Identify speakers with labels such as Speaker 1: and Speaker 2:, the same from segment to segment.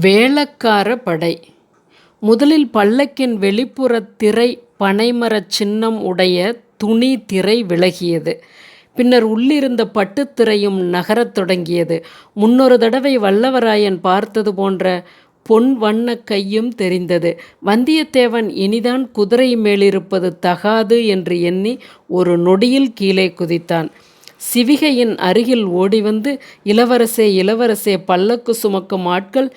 Speaker 1: வேளக்கார படை முதலில் பல்லக்கின் வெளிப்புறத் திரை பனைமரச் சின்னம் உடைய துணி திரை விலகியது. பின்னர் உள்ளிருந்த பட்டுத்திரையும் நகரத் தொடங்கியது. முன்னொரு தடவை வல்லவராயன் பார்த்தது போன்ற பொன் வண்ண கையும் தெரிந்தது. வந்தியத்தேவன் இனிதான் குதிரை மேலிருப்பது தகாது என்று எண்ணி ஒரு நொடியில் கீழே குதித்தான். சிவிகையின் அருகில் ஓடிவந்து இளவரசே இளவரசே பல்லக்கு சுமக்கும் ஆட்கள்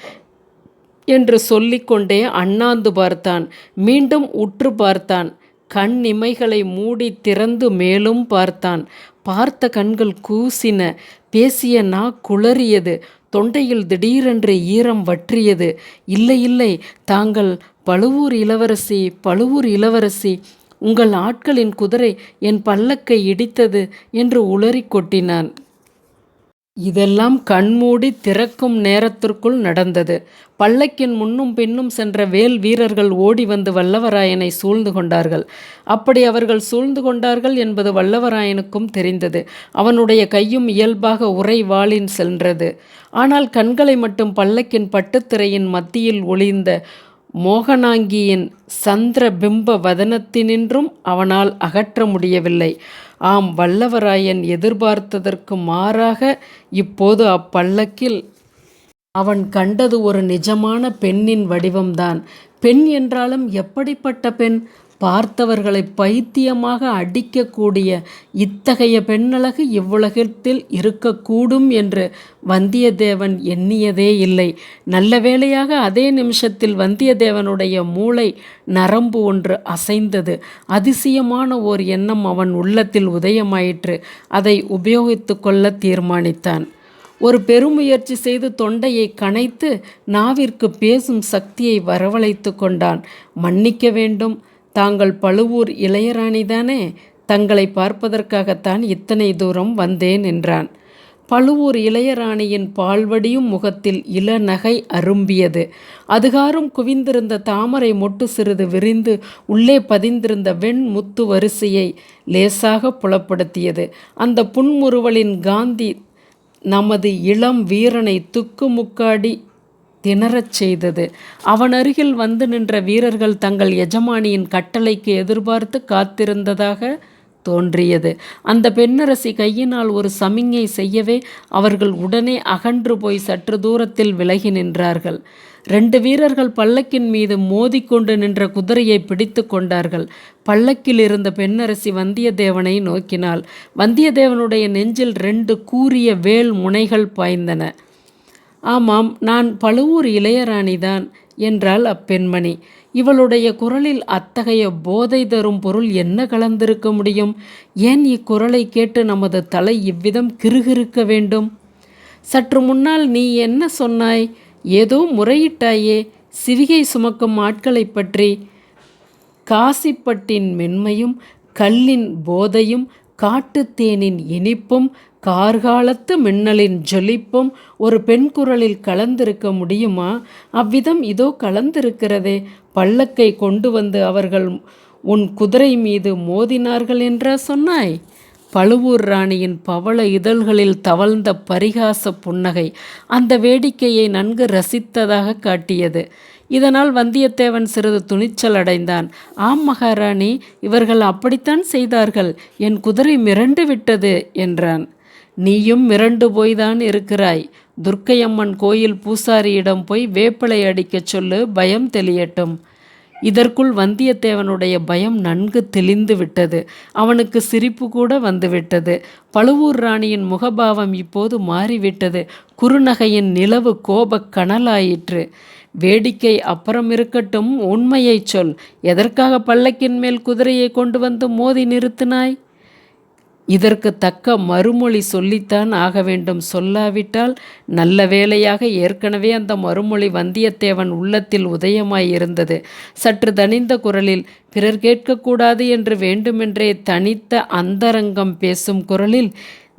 Speaker 1: என்று சொல்லிக்கொண்டே அண்ணாந்து பார்த்தான். மீண்டும் உற்று பார்த்தான். கண் இமைகளை மூடித் திறந்து மேலும் பார்த்தான். பார்த்த கண்கள் கூசின. பேசிய நா குளறியது. தொண்டையில் திடீரென்று ஈரம் வற்றியது. இல்லை இல்லை தாங்கள் பழுவூர் இளவரசி பழுவூர் இளவரசி உங்கள் ஆட்களின் குதிரை என் பல்லக்கை இடித்தது என்று உளறிக் கொட்டினான். இதெல்லாம் கண்மூடி திறக்கும் நேரத்திற்குள் நடந்தது. பல்லக்கின் முன்னும் பின்னும் சென்ற வேல் வீரர்கள் ஓடி வந்து வல்லவராயனை சூழ்ந்து கொண்டார்கள். அப்படி அவர்கள் சூழ்ந்து கொண்டார்கள் என்பது வல்லவராயனுக்கும் தெரிந்தது. அவனுடைய கையும் இயல்பாக உரை வாளின் சென்றது. ஆனால் கண்களை மட்டும் பல்லக்கின் பட்டுத்திரையின் மத்தியில் ஒளிந்த மோகனாங்கியின் சந்திர பிம்ப வதனத்தினின்றும் அவனால் அகற்ற முடியவில்லை. ஆம் வல்லவராயன் எதிர்பார்த்ததற்கு மாறாக இப்போது அப்பல்லக்கில் அவன் கண்டது ஒரு நிஜமான பெண்ணின் வடிவம்தான். பெண் என்றாலும் எப்படிப்பட்ட பெண்? பார்த்தவர்களை பைத்தியமாக அடிக்கக்கூடிய இத்தகைய பெண்ணழகு இவ்வுலகத்தில் இருக்கக்கூடும் என்று வந்தியத்தேவன் எண்ணியதே இல்லை. நல்ல வேளையாக அதே நிமிஷத்தில் வந்தியத்தேவனுடைய மூளை நரம்பு ஒன்று அசைந்தது. அதிசயமான ஓர் எண்ணம் அவன் உள்ளத்தில் உதயமாயிற்று. அதை உபயோகித்து கொள்ள தீர்மானித்தான். ஒரு பெருமுயற்சி செய்து தொண்டையை கனைத்து நாவிற்கு பேசும் சக்தியை வரவழைத்து கொண்டான். மன்னிக்க வேண்டும். தாங்கள் பழுவூர் இளையராணிதானே? தங்களை பார்ப்பதற்காகத்தான் இத்தனை தூரம் வந்தேன் என்றான். பழுவூர் இளையராணியின் பால்வடியும் முகத்தில் இளநகை அரும்பியது. அதுகாறும் குவிந்திருந்த தாமரை மொட்டு சிறிது விரிந்து உள்ளே பதிந்திருந்த வெண் முத்து வரிசையை லேசாக புலப்படுத்தியது. அந்த புன்முறுவலின் காந்தி நமது இளம் வீரனை துக்குமுக்காடி திணறச் செய்தது. அவன் அருகில் வந்து நின்ற வீரர்கள் தங்கள் எஜமானியின் கட்டளைக்கு எதிர்பார்த்து காத்திருந்ததாக தோன்றியது. அந்த பெண்ணரசி கையினால் ஒரு சமிங்கை செய்யவே அவர்கள் உடனே அகன்று போய் சற்று தூரத்தில் விலகி நின்றார்கள். ரெண்டு வீரர்கள் பல்லக்கின் மீது மோதிக்கொண்டு நின்ற குதிரையை பிடித்து கொண்டார்கள். பல்லக்கில் இருந்த பெண்ணரசி வந்தியத்தேவனை நோக்கினாள். வந்தியத்தேவனுடைய நெஞ்சில் ரெண்டு கூரிய வேல் முனைகள் பாய்ந்தன. ஆமாம் நான் பழுவூர் இளையராணிதான் என்றாள் அப்பெண்மணி. இவளுடைய குரலில் அத்தகைய போதை தரும் பொருள் என்ன கலந்திருக்க முடியும்? ஏன் இக்குரலைக் கேட்டு நமது தலை இவ்விதம் கிருகிருக்க வேண்டும்? சற்று முன்னால் நீ என்ன சொன்னாய்? ஏதோ முறையிட்டாயே சிவிகை சுமக்கும் ஆட்களைப் பற்றி. காசிப்பட்டின் மென்மையும் கல்லின் போதையும் காட்டுத் தேனின் இனிப்பும் கார்காலத்து மின்னலின் ஜொலிப்பும் ஒரு பெண் குரலில் கலந்திருக்க முடியுமா? அவ்விதம் இதோ கலந்திருக்கிறதே. பல்லக்கை கொண்டு வந்து அவர்கள் உன் குதிரை மீது மோதினார்கள் என்றா சொன்னாய்? பழுவூர் ராணியின் பவள இதழ்களில் தவழ்ந்த பரிகாச புன்னகை அந்த வேடிக்கையை நன்கு ரசித்ததாக காட்டியது. இதனால் வந்தியத்தேவன் சிறிது துணிச்சல் அடைந்தான். ஆம் மகாராணி இவர்கள் அப்படித்தான் செய்தார்கள். என் குதிரை மிரண்டு விட்டது என்றான். நீயும் மிரண்டு போய்தான் இருக்கிறாய். துர்க்கையம்மன் கோயில் பூசாரியிடம் போய் வேப்பிலை அடிக்கச் சொல்லு பயம் தெளியட்டும். இதற்குள் வந்தியத்தேவனுடைய பயம் நன்கு தெளிந்து விட்டது. அவனுக்கு சிரிப்பு கூட வந்துவிட்டது. பழுவூர் ராணியின் முகபாவம் இப்போது மாறிவிட்டது. குறுநகையின் நிலவு கோபக் கனலாயிற்று. வேடிக்கை அப்புறமிருக்கட்டும் உண்மையைச் சொல். எதற்காக பல்லக்கின் மேல் குதிரையை கொண்டு வந்து மோதி நிறுத்தினாய்? இதற்குத் தக்க மறுமொழி சொல்லித்தான் ஆக வேண்டும் சொல்லாவிட்டால்? நல்ல வேளையாக ஏற்கனவே அந்த மறுமொழி வந்தியத்தேவன் உள்ளத்தில் உதயமாயிருந்தது. சற்று தனிந்த குரலில் பிறர் கேட்கக்கூடாது என்று வேண்டுமென்றே தனித்த அந்தரங்கம் பேசும் குரலில்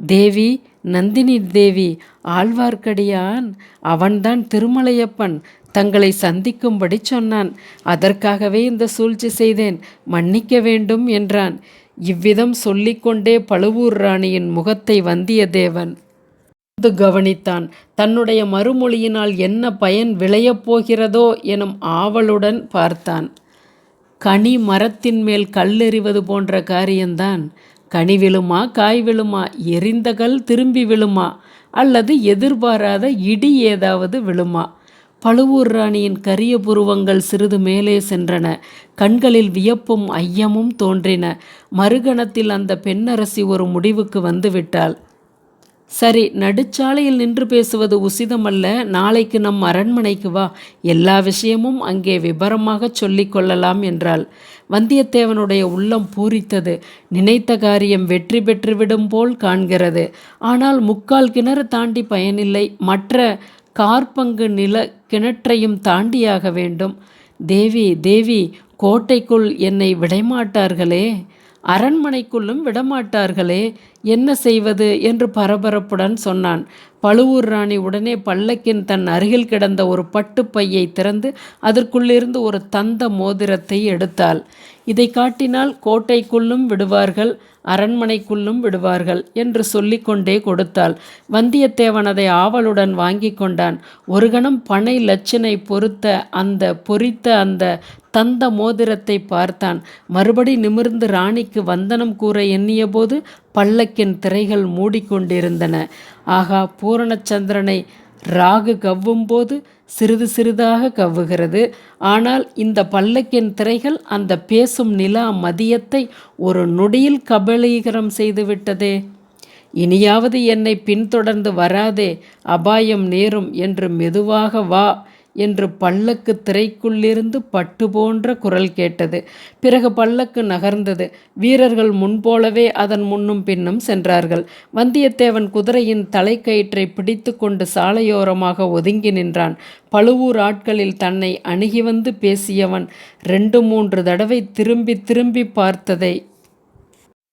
Speaker 1: தேவி நந்தினி தேவி ஆழ்வார்க்கடியான் அவன்தான் திருமலையப்பன் தங்களை சந்திக்கும்படி சொன்னான். அதற்காகவே இந்த சூழ்ச்சி செய்தேன். மன்னிக்க வேண்டும் என்றான். இவ்விதம் சொல்லிக்கொண்டே பழுவூர் ராணியின் முகத்தை வந்தியத்தேவன் வந்து கவனித்தான் தன்னுடைய மறுமொழியினால் என்ன பயன் விளையப் போகிறதோ எனும் ஆவலுடன் பார்த்தான். கனி மரத்தின் மேல் கல்லெறிவது போன்ற காரியம்தான் கனி விழுமா காய் விழுமா எரிந்த கல் திரும்பி விழுமா அல்லது எதிர்பாராத இடி ஏதாவது விழுமா பழுவூர் ராணியின் கரிய புருவங்கள் சிறிது மேலே சென்றன. கண்களில் வியப்பும் ஐயமும் தோன்றின. மறுகணத்தில் அந்த பெண்ணரசி ஒரு முடிவுக்கு வந்துவிட்டாள். சரி நடுச்சாலையில் நின்று பேசுவது உசிதமல்ல. நாளைக்கு நம் அரண்மனைக்கு வா. எல்லா விஷயமும் அங்கே விபரமாக சொல்லிக்கொள்ளலாம் என்றாள். வந்தியத்தேவனுடைய உள்ளம் பூரித்தது. நினைத்த காரியம் வெற்றி பெற்றுவிடும் போல் காண்கிறது. ஆனால் முக்கால் கிணறு தாண்டி பயனில்லை. மற்ற கார்பங்கு நில கிணற்றையும் தாண்டியாக வேண்டும். தேவி தேவி கோட்டைக்குள் என்னை விடமாட்டார்களே? அரண்மனைக்குள்ளும் விடமாட்டார்களே? என்ன செய்வது? என்று பரபரப்புடன் சொன்னான். பழுவூர் ராணி உடனே பல்லக்கின் தன் அருகில் கிடந்த ஒரு பட்டுப்பையை திறந்து அதற்குள்ளிருந்து ஒரு தந்த மோதிரத்தை எடுத்தாள். இதை காட்டினால் கோட்டைக்குள்ளும் விடுவார்கள் அரண்மனைக்குள்ளும் விடுவார்கள் என்று சொல்லிக்கொண்டே கொடுத்தாள். வந்தியத்தேவன் அதை ஆவலுடன் வாங்கி கொண்டான். ஒரு கணம் பனை லட்சனை பொறுத்த அந்த பொறித்த அந்த தந்த மோதிரத்தை பார்த்தான். மறுபடி நிமிர்ந்து ராணிக்கு வந்தனம் கூற எண்ணியபோது பல்லக்கின் திரைகள் மூடிக்கொண்டிருந்தன. ஆகா பூரணச்சந்திரனை ராகு கவ்வும் போது சிறிது சிறிதாக கவ்வுகிறது. ஆனால் இந்த பல்லக்கின் திரைகள் அந்த பேசும் நிலா மதியத்தை ஒரு நொடியில் கபலீகரம் செய்துவிட்டதே. இனியாவது என்னை பின்தொடர்ந்து வராதே. அபாயம் நேரும் என்று மெதுவாக வா. என்று பல்லக்கு திரைக்குள்ளிருந்து பட்டு போன்ற குரல் கேட்டது. பிறகு பல்லக்கு நகர்ந்தது. வீரர்கள் முன்போலவே அதன் முன்னும் பின்னும் சென்றார்கள். வந்தியத்தேவன் குதிரையின் தலைக்கயிற்றை பிடித்து கொண்டு சாலையோரமாக ஒதுங்கி நின்றான். பழுவூர் ஆட்களில் தன்னை அணுகி வந்து பேசியவன் ரெண்டு மூன்று தடவை திரும்பி திரும்பி பார்த்ததை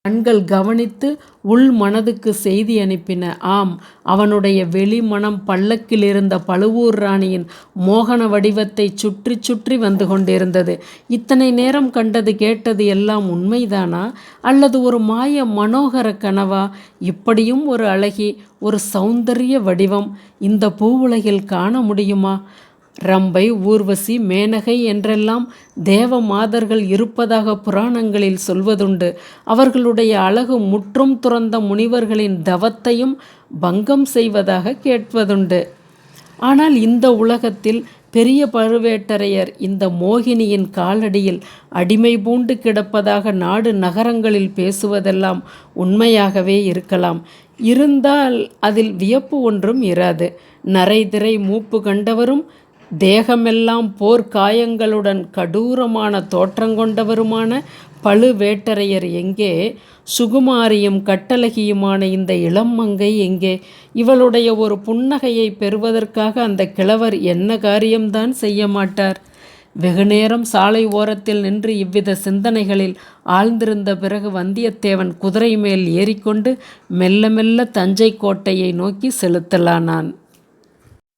Speaker 1: கண்கள் கவனித்து உள் மனதுக்கு செய்தி அனுப்பின. ஆம் அவனுடைய வெளிமனம் பல்லக்கில் இருந்த பழுவூர் ராணியின் மோகன வடிவத்தை சுற்றி சுற்றி வந்து கொண்டிருந்தது. இத்தனை நேரம் கண்டது கேட்டது எல்லாம் உண்மைதானா? அல்லது ஒரு மாய மனோகர கனவா? இப்படியும் ஒரு அழகி ஒரு சௌந்தரிய வடிவம் இந்த பூவுலகில் காண முடியுமா? ரம்பை ஊர்வசி மேனகை என்றெல்லாம் தேவ மாதர்கள் இருப்பதாக புராணங்களில் சொல்வதுண்டு. அவர்களுடைய அழகு முற்றும் துறந்த முனிவர்களின் தவத்தையும் பங்கம் செய்வதாக கேட்பதுண்டு. ஆனால் இந்த உலகத்தில் பெரிய பழுவேட்டரையர் இந்த மோகினியின் காலடியில் அடிமை பூண்டு கிடப்பதாக நாடு நகரங்களில் பேசுவதெல்லாம் உண்மையாகவே இருக்கலாம். இருந்தால் அதில் வியப்பு ஒன்றும் இராது. நரைதிரை மூப்பு கண்டவரும் தேகமெல்லாம் போர்க்காயங்களுடன் கடூரமான தோற்றங்கொண்டவருமான பழுவேட்டரையர் எங்கே? சுகுமாரியும் கட்டழகியுமான இந்த இளம்மங்கை எங்கே? இவளுடைய ஒரு புன்னகையை பெறுவதற்காக அந்த கிழவர் என்ன காரியம்தான் செய்ய மாட்டார்? வெகுநேரம் சாலை ஓரத்தில் நின்று இவ்வித சிந்தனைகளில் ஆழ்ந்திருந்த பிறகு வந்தியத்தேவன் குதிரை மேல் ஏறிக்கொண்டு மெல்ல மெல்ல தஞ்சை கோட்டையை நோக்கி செலுத்தலானான்.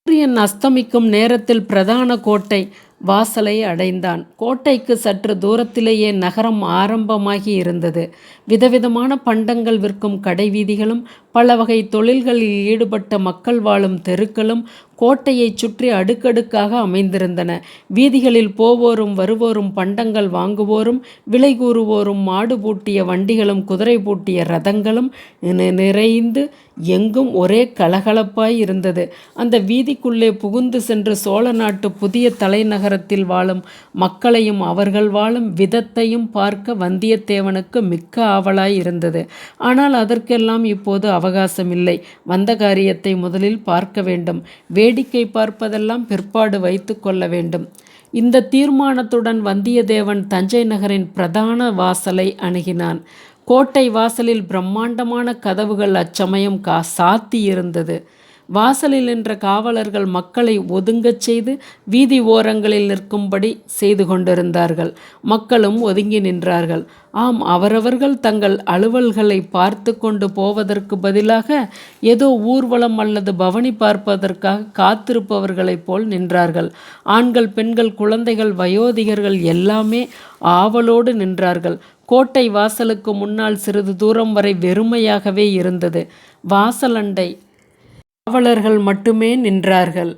Speaker 1: சூரியன் அஸ்தமிக்கும் நேரத்தில் பிரதான கோட்டை வாசலை அடைந்தான். கோட்டைக்கு சற்று தூரத்திலேயே நகரம் ஆரம்பமாகி இருந்தது. விதவிதமான பண்டங்கள் விற்கும் கடை வீதிகளும் பல வகை தொழில்களில் ஈடுபட்ட மக்கள் வாழும் தெருக்களும் கோட்டையை சுற்றி அடுக்கடுக்காக அமைந்திருந்தன. வீதிகளில் போவோரும் வருவோரும் பண்டங்கள் வாங்குவோரும் விலை கூறுவோரும் மாடு பூட்டிய வண்டிகளும் குதிரை பூட்டிய ரதங்களும் நிறைந்து எங்கும் ஒரே கலகலப்பாய் இருந்தது. அந்த வீதிக்குள்ளே புகுந்து சென்று சோழ நாட்டு புதிய தலைநகரத்தில் வாழும் மக்களையும் அவர்கள் வாழும் விதத்தையும் பார்க்க வந்தியத்தேவனுக்கு மிக்க ஆவலாய் இருந்தது. ஆனால் அதற்கெல்லாம் இப்போது அவகாசம் இல்லை. வந்த காரியத்தை முதலில் பார்க்க வேண்டும். வேடிக்கை பார்ப்பதெல்லாம் பிற்பாடு வைத்து கொள்ள வேண்டும். இந்த தீர்மானத்துடன் வந்தியத்தேவன் தஞ்சை நகரின் பிரதான வாசலை அணுகினான். கோட்டை வாசலில் பிரம்மாண்டமான கதவுகள் அச்சமயம் கா சாத்தி இருந்தது வாசலில் நின்ற காவலர்கள் மக்களை ஒதுங்கச் செய்து வீதி ஓரங்களில் நிற்கும்படி செய்து கொண்டிருந்தார்கள். மக்களும் ஒதுங்கி நின்றார்கள். ஆம் அவரவர்கள் தங்கள் அலுவல்களை பார்த்து கொண்டு போவதற்கு பதிலாக ஏதோ ஊர்வலம் அல்லது பவனி பார்ப்பதற்காக காத்திருப்பவர்களைப் போல் நின்றார்கள். ஆண்கள் பெண்கள் குழந்தைகள் வயோதிகர்கள் எல்லாமே ஆவலோடு நின்றார்கள். கோட்டை வாசலுக்கு முன்னால் சிறிது தூரம் வரை வெறுமையாகவே இருந்தது. வாசலண்டை காவலர்கள் மட்டுமே நின்றார்கள்.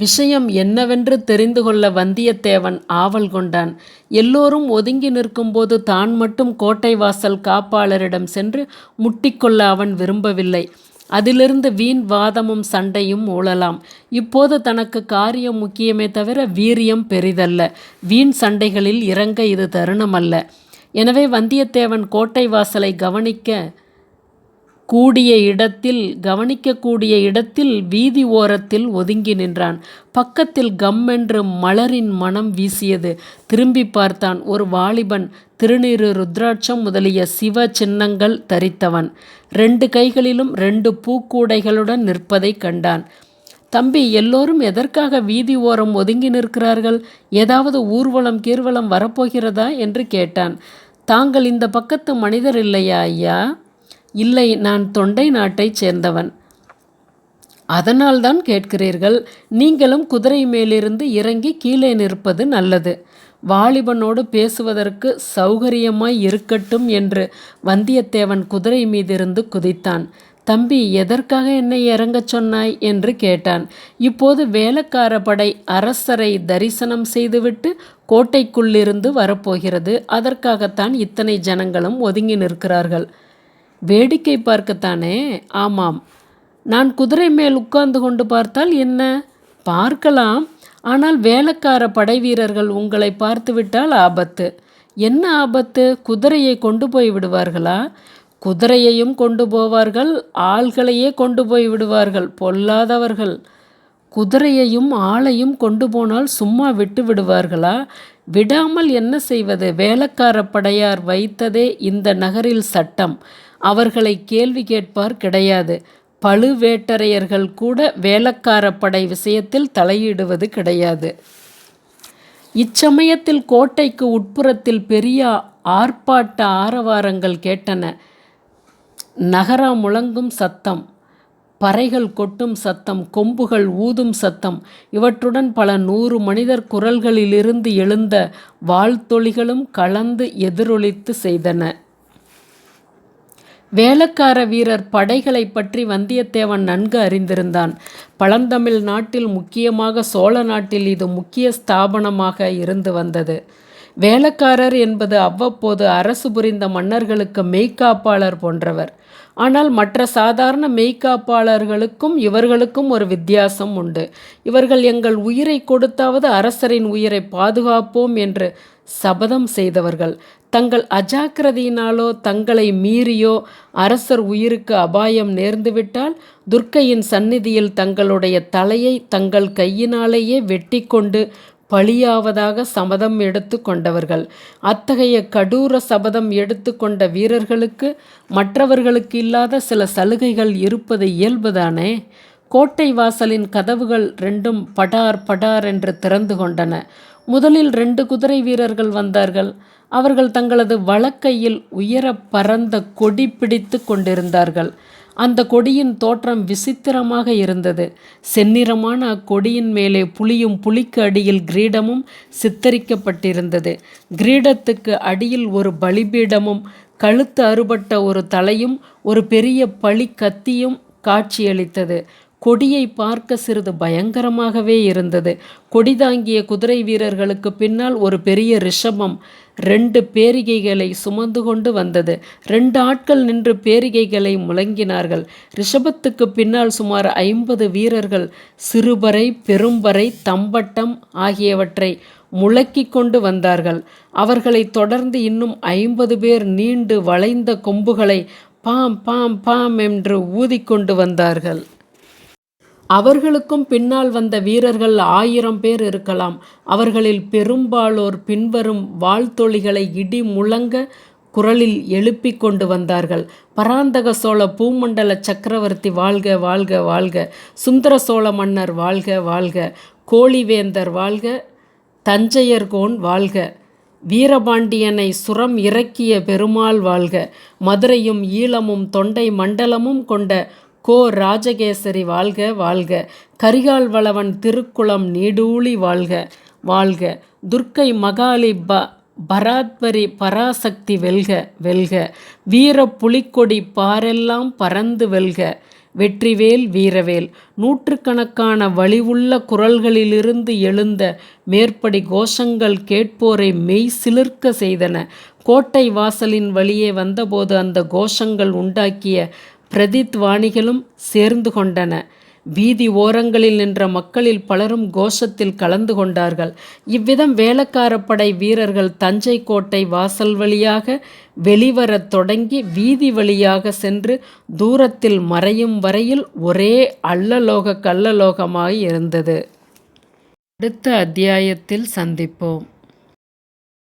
Speaker 1: விஷயம் என்னவென்று தெரிந்து கொள்ள வந்தியத்தேவன் ஆவல் கொண்டான். எல்லோரும் ஒதுங்கி நிற்கும்போது தான் மட்டும் கோட்டை வாசல் காப்பாளரிடம் சென்று முட்டிக்கொள்ள அவன் விரும்பவில்லை. அதிலிருந்து வீண் வாதமும் சண்டையும் ஊழலாம். இப்போது தனக்கு காரியம் முக்கியமே தவிர வீரியம் பெரிதல்ல. வீண் சண்டைகளில் இறங்க இது தருணமல்ல. எனவே வந்தியத்தேவன் கோட்டை வாசலை கவனிக்க கூடிய இடத்தில் கவனிக்கக்கூடிய இடத்தில் வீதி ஓரத்தில் ஒதுங்கி நின்றான். பக்கத்தில் கம்மென்று மலரின் மனம் வீசியது. திரும்பி பார்த்தான் ஒரு வாலிபன் திருநீறு ருத்ராட்சம் முதலிய சிவ சின்னங்கள் தரித்தவன். ரெண்டு கைகளிலும் ரெண்டு பூக்கூடைகளுடன் நிற்பதை கண்டான். தம்பி எல்லோரும் எதற்காக வீதி ஓரம் ஒதுங்கி நிற்கிறார்கள்? ஏதாவது ஊர்வலம் கீர்வலம் வரப்போகிறதா? என்று கேட்டான். தாங்கள் இந்த பக்கத்து மனிதர் இல்லையா ஐயா? இல்லை நான் தொண்டை நாட்டைச் சேர்ந்தவன். அதனால்தான் கேட்கிறீர்கள் நீங்களும் குதிரை மேலிருந்து இறங்கி கீழே நிற்பது நல்லது. வாலிபனோடு பேசுவதற்கு சௌகரியமாய் இருக்கட்டும் என்று வந்தியத்தேவன் குதிரை மீதிருந்து குதித்தான். தம்பி எதற்காக என்னை இறங்கச் சொன்னாய்? என்று கேட்டான். இப்போது வேலைக்கார படை அரசரை தரிசனம் செய்துவிட்டு கோட்டைக்குள்ளிருந்து வரப்போகிறது. அதற்காகத்தான் இத்தனை ஜனங்களும் ஒதுங்கி நிற்கிறார்கள். வேடிக்கை பார்க்கத்தானே? ஆமாம். நான் குதிரை மேல் உட்கார்ந்து கொண்டு பார்த்தால் என்ன? பார்க்கலாம். ஆனால் வேலைக்கார படை வீரர்கள் உங்களை பார்த்துவிட்டால் ஆபத்து. என்ன ஆபத்து? குதிரையை கொண்டு போய் விடுவார்களா? குதிரையையும் கொண்டு போவார்கள் ஆள்களையே கொண்டு போய் விடுவார்கள் பொல்லாதவர்கள். குதிரையையும் ஆளையும் கொண்டு போனால் சும்மா விட்டு விடுவார்களா? விடாமல் என்ன செய்வது? வேலைக்கார படையார் வைத்ததே இந்த நகரில் சட்டம். அவர்களை கேள்வி கேட்பார் கிடையாது. பழுவேட்டரையர்கள் கூட வேலக்கார படை விஷயத்தில் தலையிடுவது கிடையாது. இச்சமயத்தில் கோட்டைக்கு உட்புறத்தில் பெரிய ஆர்ப்பாட்ட ஆரவாரங்கள் கேட்டன. நகரா முழங்கும் சத்தம் பறைகள் கொட்டும் சத்தம் கொம்புகள் ஊதும் சத்தம் இவற்றுடன் பல நூறு மனிதர் குரல்களிலிருந்து எழுந்த வாழ்த்தொளிகளும் கலந்து எதிரொலித்து செய்தன. வேலக்கார வீரர் படைகளை பற்றி வந்தியத்தேவன் நன்கு அறிந்திருந்தான். பழந்தமிழ் நாட்டில் முக்கியமாக சோழ நாட்டில் இது முக்கிய ஸ்தாபனமாக இருந்து வந்தது. வேலக்காரர் என்பது அவ்வப்போது அரசு புரிந்த மன்னர்களுக்கு மெய்க்காப்பாளர் போன்றவர். ஆனால் மற்ற சாதாரண மெய்க்காப்பாளர்களுக்கும் இவர்களுக்கும் ஒரு வித்தியாசம் உண்டு. இவர்கள் எங்கள் உயிரை கொடுத்தாவது அரசரின் உயிரை பாதுகாப்போம் என்று சபதம் செய்தவர்கள். தங்கள் அஜாக்கிரதையினாலோ தங்களை மீறியோ அரசர் உயிருக்கு அபாயம் நேர்ந்துவிட்டால் துர்க்கையின் சந்நிதியில் தங்களுடைய தலையை தங்கள் கையினாலேயே வெட்டி கொண்டு பழியாவதாக சபதம் எடுத்து கொண்டவர்கள். அத்தகைய கடூர சபதம் எடுத்து கொண்ட வீரர்களுக்கு மற்றவர்களுக்கு இல்லாத சில சலுகைகள் இருப்பது இயல்புதானே? கோட்டை வாசலின் கதவுகள் ரெண்டும் படார் படார் என்று திறந்து கொண்டன. முதலில் ரெண்டு குதிரை வீரர்கள் வந்தார்கள். அவர்கள் தங்களது வழக்கையில் உயர பரந்த கொடி பிடித்து கொண்டிருந்தார்கள். அந்த கொடியின் தோற்றம் விசித்திரமாக இருந்தது. செந்நிறமான அக்கொடியின் மேலே புலியும் புலிக்கு அடியில் கிரீடமும் சித்தரிக்கப்பட்டிருந்தது. கிரீடத்துக்கு அடியில் ஒரு பலிபீடமும் கழுத்து அறுபட்ட ஒரு தலையும் ஒரு பெரிய பழி கத்தியும் காட்சியளித்தது. கொடியை பார்க்க சிறிது பயங்கரமாகவே இருந்தது. கொடி தாங்கிய குதிரை வீரர்களுக்கு பின்னால் ஒரு பெரிய ரிஷபம் ரெண்டு பேரிகைகளை சுமந்து கொண்டு வந்தது. ரெண்டு ஆட்கள் நின்று பேரிகைகளை முழங்கினார்கள். ரிஷபத்துக்கு பின்னால் சுமார் ஐம்பது வீரர்கள் சிறுபறை பெரும்பறை தம்பட்டம் ஆகியவற்றை முழக்கி கொண்டு வந்தார்கள். அவர்களை தொடர்ந்து இன்னும் ஐம்பது பேர் நீண்டு வளைந்த கொம்புகளை பாம் பாம் பாம் என்று ஊதிக்கொண்டு வந்தார்கள். அவர்களுக்கும் பின்னால் வந்த வீரர்கள் ஆயிரம் பேர் இருக்கலாம். அவர்களில் பெரும்பாலோர் பின்வரும் வாழ்த்தொழிகளை இடி முழங்க குரலில் எழுப்பி கொண்டு வந்தார்கள். பராந்தக சோழ பூமண்டல சக்கரவர்த்தி வாழ்க வாழ்க வாழ்க. சுந்தர சோழ மன்னர் வாழ்க வாழ்க. கோழிவேந்தர் வாழ்க தஞ்சையர்கோன் வாழ்க. வீரபாண்டியனை சுரம் இறக்கிய பெருமாள் வாழ்க. மதுரையும் ஈழமும் தொண்டை மண்டலமும் கொண்ட கோ ராஜகேசரி வாழ்க வாழ்க. கரிகால் வளவன் திருக்குளம் நீடூழி வாழ்க வாழ்க. துர்க்கை மகாலி ப பராத்பரி பராசக்தி வெல்க வெல்க. வீர புலிக்கொடி பாரெல்லாம் பறந்து வெல்க. வெற்றிவேல் வீரவேல். நூற்றுக்கணக்கான வலிவுள்ள குரல்களிலிருந்து எழுந்த மேற்படி கோஷங்கள் கேட்போரை மெய் சிலிர்க்க செய்தன. கோட்டை வாசலின் வழியே வந்தபோது அந்த கோஷங்கள் உண்டாக்கிய பிரதித்வாணிகளும் சேர்ந்து கொண்டன. வீதி ஓரங்களில் நின்ற மக்களில் பலரும் கோஷத்தில் கலந்து கொண்டார்கள். இவ்விதம் வேளக்காரப்படை வீரர்கள் தஞ்சை கோட்டை வாசல் வழியாக வெளிவரத் தொடங்கி வீதி வழியாக சென்று தூரத்தில் மறையும் வரையில் ஒரே அல்லலோக கல்லலோகமாய் இருந்தது. அடுத்த அத்தியாயத்தில் சந்திப்போம்.